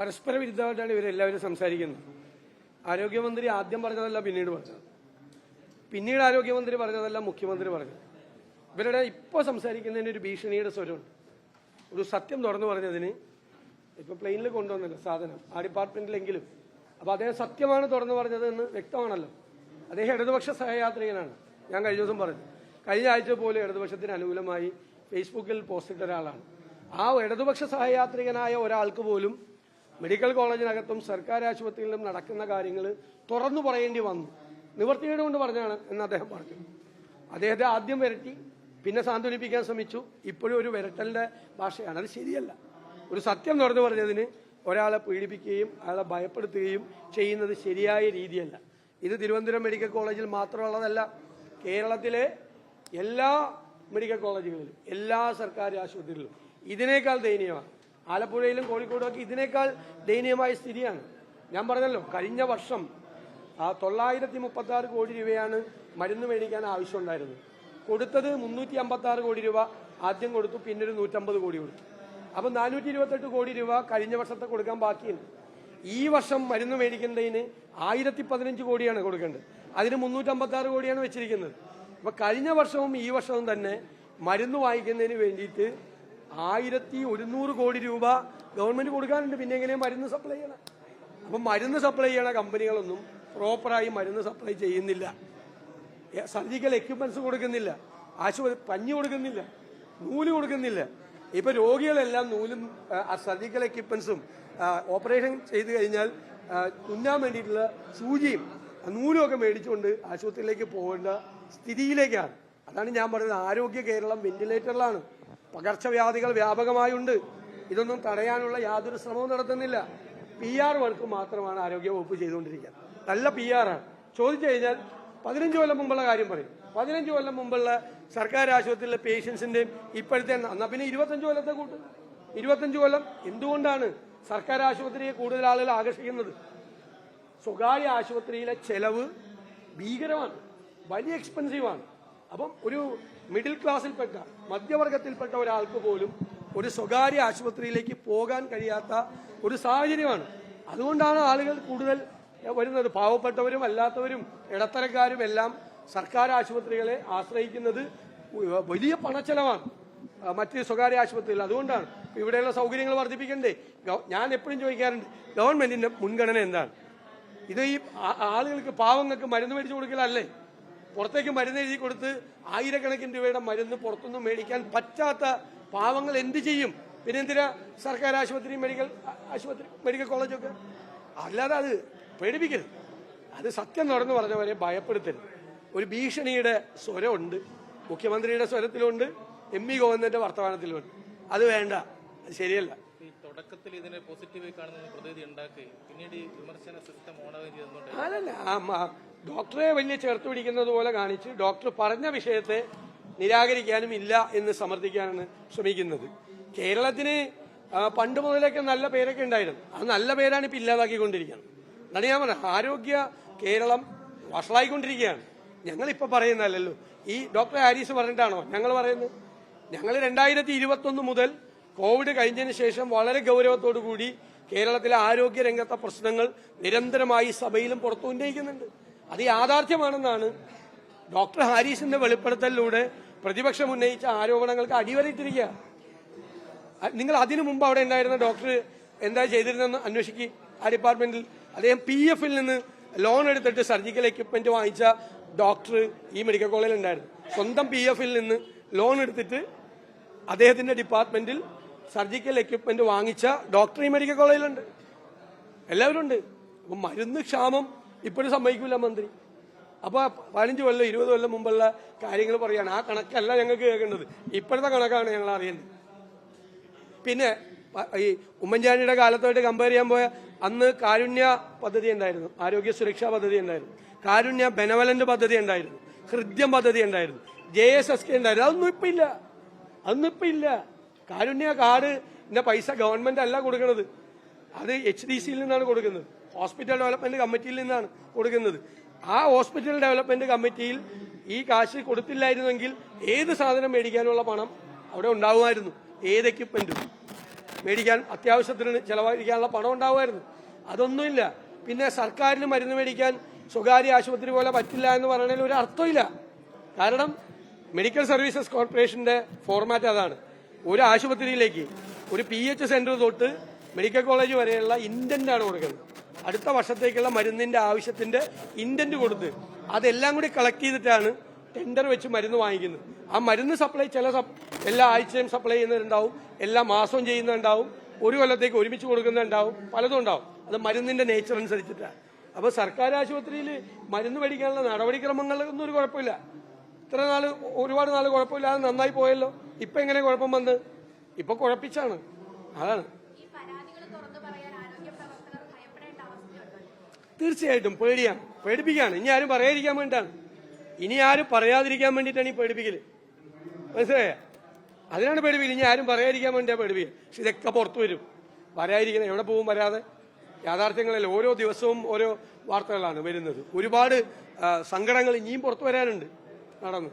പരസ്പര വിരുദ്ധമായിട്ടാണ് ഇവരെല്ലാവരും സംസാരിക്കുന്നത്. ആരോഗ്യമന്ത്രി ആദ്യം പറഞ്ഞതല്ല പിന്നീട് പറഞ്ഞത്. പിന്നീട് ആരോഗ്യമന്ത്രി പറഞ്ഞതല്ല മുഖ്യമന്ത്രി പറഞ്ഞത്. ഇവരുടെ ഇപ്പോൾ സംസാരിക്കുന്നതിന് ഒരു ഭീഷണിയുടെ സ്വരമുണ്ട്. ഒരു സത്യം തുറന്നു പറഞ്ഞതിന് ഇപ്പൊ പ്ലെയിനിൽ കൊണ്ടുവന്നല്ലോ സാധനം. ആ ഡിപ്പാർട്ട്മെന്റിലെങ്കിലും അപ്പൊ അദ്ദേഹം സത്യമാണ് തുറന്നു പറഞ്ഞത് എന്ന് വ്യക്തമാണല്ലോ. അദ്ദേഹം ഇടതുപക്ഷ സഹയാത്രികനാണ്. ഞാൻ കഴിഞ്ഞ ദിവസം പറഞ്ഞു. കഴിഞ്ഞ ആഴ്ച പോലും ഇടതുപക്ഷത്തിന് അനുകൂലമായി ഫേസ്ബുക്കിൽ പോസ്റ്റ് ഇട്ട ഒരാളാണ്. ആ ഇടതുപക്ഷ സഹയാത്രികനായ ഒരാൾക്ക് പോലും മെഡിക്കൽ കോളേജിനകത്തും സർക്കാർ ആശുപത്രിയിലും നടക്കുന്ന കാര്യങ്ങൾ തുറന്നു പറയേണ്ടി വന്നു. നിവർത്തികേട് കൊണ്ട് പറഞ്ഞാണ് എന്ന് അദ്ദേഹം പറഞ്ഞു. അദ്ദേഹത്തെ ആദ്യം വരട്ടി പിന്നെ സാന്ത്വനിപ്പിക്കാൻ ശ്രമിച്ചു. ഇപ്പോഴും ഒരു വിരട്ടലിന്റെ ഭാഷയാണ്. അത് ശരിയല്ല. ഒരു സത്യം തുറന്നു പറഞ്ഞതിന് ഒരാളെ പീഡിപ്പിക്കുകയും അയാളെ ഭയപ്പെടുത്തുകയും ചെയ്യുന്നത് ശരിയായ രീതിയല്ല. ഇത് തിരുവനന്തപുരം മെഡിക്കൽ കോളേജിൽ മാത്രമുള്ളതല്ല. കേരളത്തിലെ എല്ലാ മെഡിക്കൽ കോളേജുകളിലും എല്ലാ സർക്കാർ ആശുപത്രികളിലും ഇതിനേക്കാൾ ദയനീയമാണ്. ആലപ്പുഴയിലും കോഴിക്കോടും ഒക്കെ ഇതിനേക്കാൾ ദയനീയമായ സ്ഥിതിയാണ്. ഞാൻ പറഞ്ഞല്ലോ കഴിഞ്ഞ വർഷം ആ തൊള്ളായിരത്തി മുപ്പത്തി ആറ് കോടി രൂപയാണ് മരുന്ന് മേടിക്കാൻ ആവശ്യമുണ്ടായിരുന്നത്. കൊടുത്തത് മുന്നൂറ്റി അമ്പത്തി ആറ് കോടി രൂപ ആദ്യം കൊടുത്തു പിന്നെ ഒരു നൂറ്റമ്പത് കോടി കൊടുത്തു. അപ്പൊ നാനൂറ്റി ഇരുപത്തെട്ട് കോടി രൂപ കഴിഞ്ഞ വർഷത്തെ കൊടുക്കാൻ ബാക്കിയുണ്ട്. ഈ വർഷം മരുന്ന് മേടിക്കേണ്ടതിന് ആയിരത്തി പതിനഞ്ച് കോടിയാണ് കൊടുക്കേണ്ടത്. അതിന് മുന്നൂറ്റമ്പത്തി ആറ് കോടിയാണ് വെച്ചിരിക്കുന്നത്. അപ്പൊ കഴിഞ്ഞ വർഷവും ഈ വർഷവും തന്നെ മരുന്ന് വാങ്ങിക്കുന്നതിന് വേണ്ടിയിട്ട് ആയിരത്തി ഒരുന്നൂറ് കോടി രൂപ ഗവൺമെന്റ് കൊടുക്കാനുണ്ട്. പിന്നെ എങ്ങനെയാ മരുന്ന് സപ്ലൈ ചെയ്യണം? അപ്പൊ മരുന്ന് സപ്ലൈ ചെയ്യണ കമ്പനികളൊന്നും പ്രോപ്പറായി മരുന്ന് സപ്ലൈ ചെയ്യുന്നില്ല. സർജിക്കൽ എക്യുപ്മെന്റ്സ് കൊടുക്കുന്നില്ല. ആശുപത്രി പഞ്ഞി കൊടുക്കുന്നില്ല. നൂൽ കൊടുക്കുന്നില്ല. ഇപ്പൊ രോഗികളെല്ലാം നൂലും സർജിക്കൽ എക്യുപ്മെന്റ്സും ഓപ്പറേഷൻ ചെയ്തു കഴിഞ്ഞാൽ തുന്നാൻ വേണ്ടിയിട്ടുള്ള സൂചിയും നൂലും ഒക്കെ മേടിച്ചുകൊണ്ട് ആശുപത്രിയിലേക്ക് പോകേണ്ട സ്ഥിതിയിലേക്കാണ്. അതാണ് ഞാൻ പറയുന്നത് ആരോഗ്യ കേരളം വെന്റിലേറ്ററിലാണ് പകർച്ചവ്യാധികൾ വ്യാപകമായുണ്ട്. ഇതൊന്നും തടയാനുള്ള യാതൊരു ശ്രമവും നടത്തുന്നില്ല. പി ആർ വർക്ക് മാത്രമാണ് ആരോഗ്യവകുപ്പ് ചെയ്തുകൊണ്ടിരിക്കുന്നത് നല്ല പി ആർ ആണ്. ചോദിച്ചു കഴിഞ്ഞാൽ പതിനഞ്ച് കൊല്ലം മുമ്പുള്ള കാര്യം പറയും. പതിനഞ്ച് കൊല്ലം മുമ്പുള്ള സർക്കാർ ആശുപത്രിയിലെ പേഷ്യൻസിന്റെയും ഇപ്പോഴത്തെ എന്നാ പിന്നെ ഇരുപത്തഞ്ച് കൊല്ലത്തെ കൂട്ട്. ഇരുപത്തഞ്ച് കൊല്ലം എന്തുകൊണ്ടാണ് സർക്കാർ ആശുപത്രിയെ കൂടുതൽ ആളുകൾ ആകർഷിക്കുന്നത്? സ്വകാര്യ ആശുപത്രിയിലെ ചെലവ് ഭീകരമാണ്. വലിയ എക്സ്പെൻസീവ് ആണ്. അപ്പം ഒരു മിഡിൽ ക്ലാസ്സിൽപ്പെട്ട മധ്യവർഗത്തിൽപ്പെട്ട ഒരാൾക്ക് പോലും ഒരു സ്വകാര്യ ആശുപത്രിയിലേക്ക് പോകാൻ കഴിയാത്ത ഒരു സാഹചര്യമാണ്. അതുകൊണ്ടാണ് ആളുകൾ കൂടുതൽ വരുന്നത്. പാവപ്പെട്ടവരും അല്ലാത്തവരും ഇടത്തരക്കാരും എല്ലാം സർക്കാർ ആശുപത്രികളെ ആശ്രയിക്കുന്നത് വലിയ പണച്ചെലവാണ്. മറ്റ് സ്വകാര്യ ആശുപത്രികൾ. അതുകൊണ്ടാണ് ഇവിടെയുള്ള സൗകര്യങ്ങൾ വർദ്ധിപ്പിക്കണ്ടേ. ഞാൻ എപ്പോഴും ചോദിക്കാറുണ്ട് ഗവൺമെന്റിന്റെ മുൻഗണന എന്താണ്? ഇത് ഈ ആളുകൾക്ക് പാവങ്ങൾക്ക് മരുന്ന് മേടിച്ചു കൊടുക്കലല്ലേ? പുറത്തേക്ക് മരുന്ന് എഴുതി കൊടുത്ത് ആയിരക്കണക്കിന് രൂപയുടെ മരുന്ന് പുറത്തുനിന്ന് മേടിക്കാൻ പറ്റാത്ത പാവങ്ങൾ എന്ത് ചെയ്യും? പിന്നെ എന്തിനാ സർക്കാർ ആശുപത്രി മെഡിക്കൽ ആശുപത്രി മെഡിക്കൽ കോളേജൊക്കെ? അല്ലാതെ അത് പേടിപ്പിക്കരുത്. അത് സത്യം തുറന്നു പറഞ്ഞവരെ ഭയപ്പെടുത്തരുത്. ഒരു ഭീഷണിയുടെ സ്വരമുണ്ട്. മുഖ്യമന്ത്രിയുടെ സ്വരത്തിലുണ്ട്. M E ഗോവിന്ദന്റെ വർത്തമാനത്തിലുണ്ട്. അത് വേണ്ട. അത് ശരിയല്ല. തുടക്കത്തിൽ ഇതിനെ പോസിറ്റീവായി കാണുന്ന പ്രതീതി പിന്നീട് വിമർശന സിസ്റ്റം ചെയ്തുകൊണ്ട് അതല്ല മ- ഡോക്ടറെ വലിയ ചേർത്ത് പിടിക്കുന്നത് പോലെ കാണിച്ച് ഡോക്ടർ പറഞ്ഞ വിഷയത്തെ നിരാകരിക്കാനും ഇല്ല എന്ന് സമർത്ഥിക്കാനാണ് ശ്രമിക്കുന്നത്. കേരളത്തിന് പണ്ട് മുതലൊക്കെ നല്ല പേരൊക്കെ ഉണ്ടായിരുന്നു. ആ നല്ല പേരാണ് ഇപ്പൊ ഇല്ലാതാക്കിക്കൊണ്ടിരിക്കുന്നത്. എന്നാണ് ഞാൻ പറഞ്ഞത്? ആരോഗ്യ കേരളം വഷളായിക്കൊണ്ടിരിക്കുകയാണ്. ഞങ്ങൾ ഇപ്പൊ പറയുന്നതല്ലല്ലോ. ഈ ഡോക്ടർ ഹാരിസ് പറഞ്ഞിട്ടാണോ ഞങ്ങൾ പറയുന്നത്? ഞങ്ങൾ രണ്ടായിരത്തി ഇരുപത്തൊന്ന് മുതൽ കോവിഡ് കഴിഞ്ഞതിന് ശേഷം വളരെ ഗൗരവത്തോടു കൂടി കേരളത്തിലെ ആരോഗ്യ രംഗത്തെ പ്രശ്നങ്ങൾ നിരന്തരമായി സഭയിലും പുറത്തു ഉന്നയിക്കുന്നുണ്ട് അത് യാഥാർത്ഥ്യമാണെന്നാണ് ഡോക്ടർ ഹാരിസിന്റെ വെളിപ്പെടുത്തലിലൂടെ പ്രതിപക്ഷം ഉന്നയിച്ച ആരോപണങ്ങൾക്ക് അടിവരയിട്ടിരിക്കുക. നിങ്ങൾ അതിനു മുമ്പ് അവിടെ ഉണ്ടായിരുന്ന ഡോക്ടർ എന്താ ചെയ്തിരുന്നെന്ന് അന്വേഷിക്കുക ആ ഡിപ്പാർട്ട്മെന്റിൽ അദ്ദേഹം പി എഫിൽ നിന്ന് ലോൺ എടുത്തിട്ട് സർജിക്കൽ എക്യുപ്മെന്റ് വാങ്ങിച്ച ഡോക്ടർ ഈ മെഡിക്കൽ കോളേജിൽ ഉണ്ടായിരുന്നു. സ്വന്തം പി എഫിൽ നിന്ന് ലോൺ എടുത്തിട്ട് അദ്ദേഹത്തിന്റെ ഡിപ്പാർട്ട്മെന്റിൽ സർജിക്കൽ എക്യുപ്മെന്റ് വാങ്ങിച്ച ഡോക്ടർ ഈ മെഡിക്കൽ കോളേജിലുണ്ട്. എല്ലാവരും ഉണ്ട് മരുന്ന് ക്ഷാമം ഇപ്പോഴും സമ്മതിക്കില്ല മന്ത്രി. അപ്പൊ പതിനഞ്ച് കൊല്ലം ഇരുപത് കൊല്ലം മുമ്പുള്ള കാര്യങ്ങൾ പറയാണ്. ആ കണക്കല്ല ഞങ്ങൾക്ക് കേൾക്കേണ്ടത്. ഇപ്പോഴത്തെ കണക്കാണ് ഞങ്ങൾ അറിയേണ്ടത്. പിന്നെ ഈ ഉമ്മൻചാണ്ടിയുടെ കാലത്തായിട്ട് കമ്പയർ ചെയ്യാൻ പോയ അന്ന് കാരുണ്യ പദ്ധതി ഉണ്ടായിരുന്നു ആരോഗ്യ സുരക്ഷാ പദ്ധതി ഉണ്ടായിരുന്നു കാരുണ്യ ബെനവലന്റ് പദ്ധതി ഉണ്ടായിരുന്നു ഹൃദ്യം പദ്ധതി ഉണ്ടായിരുന്നു ജെ എസ് എസ് കെ ഉണ്ടായിരുന്നു. അതൊന്നും ഇപ്പം ഇല്ല. അതൊന്നും ഇപ്പം ഇല്ല. കാരുണ്യ കാർഡിന്റെ പൈസ ഗവൺമെന്റ് അല്ല കൊടുക്കുന്നത് അത് എച്ച് ഡി സിയിൽ നിന്നാണ് കൊടുക്കുന്നത്. ഹോസ്പിറ്റൽ ഡെവലപ്മെന്റ് കമ്മിറ്റിയിൽ നിന്നാണ് കൊടുക്കുന്നത്. ആ ഹോസ്പിറ്റൽ ഡെവലപ്മെന്റ് കമ്മിറ്റിയിൽ ഈ കാശ് കൊടുത്തില്ലായിരുന്നെങ്കിൽ ഏത് സാധനം മേടിക്കാനുള്ള പണം അവിടെ ഉണ്ടാവുമായിരുന്നു? ഏത് എക്യുപ്മെന്റും മേടിക്കാൻ അത്യാവശ്യത്തിന് ചെലവഴിക്കാനുള്ള പണം ഉണ്ടാവുമായിരുന്നു. അതൊന്നുമില്ല. പിന്നെ സർക്കാരിന് മരുന്ന് മേടിക്കാൻ സ്വകാര്യ ആശുപത്രി പോലെ പറ്റില്ല എന്ന് പറയുന്നതിൽ ഒരു അർത്ഥമില്ല കാരണം മെഡിക്കൽ സർവീസസ് കോർപ്പറേഷന്റെ ഫോർമാറ്റ് അതാണ്. ഒരു ആശുപത്രിയിലേക്ക് ഒരു പി എച്ച് സെന്റർ തൊട്ട് മെഡിക്കൽ കോളേജ് വരെയുള്ള ഇന്റന്റ് ആണ് കൊടുക്കുന്നത്. അടുത്ത വർഷത്തേക്കുള്ള മരുന്നിന്റെ ആവശ്യത്തിന്റെ ഇന്റന്റ് കൊടുത്ത് അതെല്ലാം കൂടി കളക്ട് ചെയ്തിട്ടാണ് ടെൻഡർ വെച്ച് മരുന്ന് വാങ്ങിക്കുന്നത്. ആ മരുന്ന് സപ്ലൈ ചില എല്ലാ ആഴ്ചയും സപ്ലൈ ചെയ്യുന്നതുണ്ടാവും എല്ലാ മാസവും ചെയ്യുന്നുണ്ടാവും ഒരു കൊല്ലത്തേക്ക് ഒരുമിച്ച് കൊടുക്കുന്നുണ്ടാവും പലതും ഉണ്ടാവും. അത് മരുന്നിന്റെ നേച്ചർ അനുസരിച്ചിട്ടാണ്. അപ്പോൾ സർക്കാർ ആശുപത്രിയിൽ മരുന്ന് മേടിക്കാനുള്ള നടപടിക്രമങ്ങളൊന്നും ഒരു കുഴപ്പമില്ല. ഇത്ര നാൾ ഒരുപാട് നാൾ കുഴപ്പമില്ലാതെ നന്നായി പോയല്ലോ. ഇപ്പൊ എങ്ങനെ കുഴപ്പം വന്ന്? ഇപ്പൊ കുഴപ്പിച്ചാണ്. അതാണ്. തീർച്ചയായിട്ടും പേടിയാണ് പേടിപ്പിക്കുകയാണ്. ഇനി ആരും പറയാതിരിക്കാൻ വേണ്ടിയിട്ടാണ്. ഇനി ആരും പറയാതിരിക്കാൻ വേണ്ടിയിട്ടാണ് ഈ പേടിപ്പിക്കൽ. മനസ്സിലായ? അതിനാണ് പേടിപ്പിക്കൽ ഇനി ആരും പറയാതിരിക്കാൻ വേണ്ടിയാണ് പേടിപ്പിക്കൽ പക്ഷെ ഇതൊക്കെ പുറത്തു വരും. പറയാതിരിക്കുന്നത് എവിടെ പോകും വരാതെ? യാഥാർത്ഥ്യങ്ങളിൽ ഓരോ ദിവസവും ഓരോ വാർത്തകളാണ് വരുന്നത്. ഒരുപാട് സങ്കടങ്ങൾ ഇനിയും പുറത്തു വരാനുണ്ട്. നടന്നു.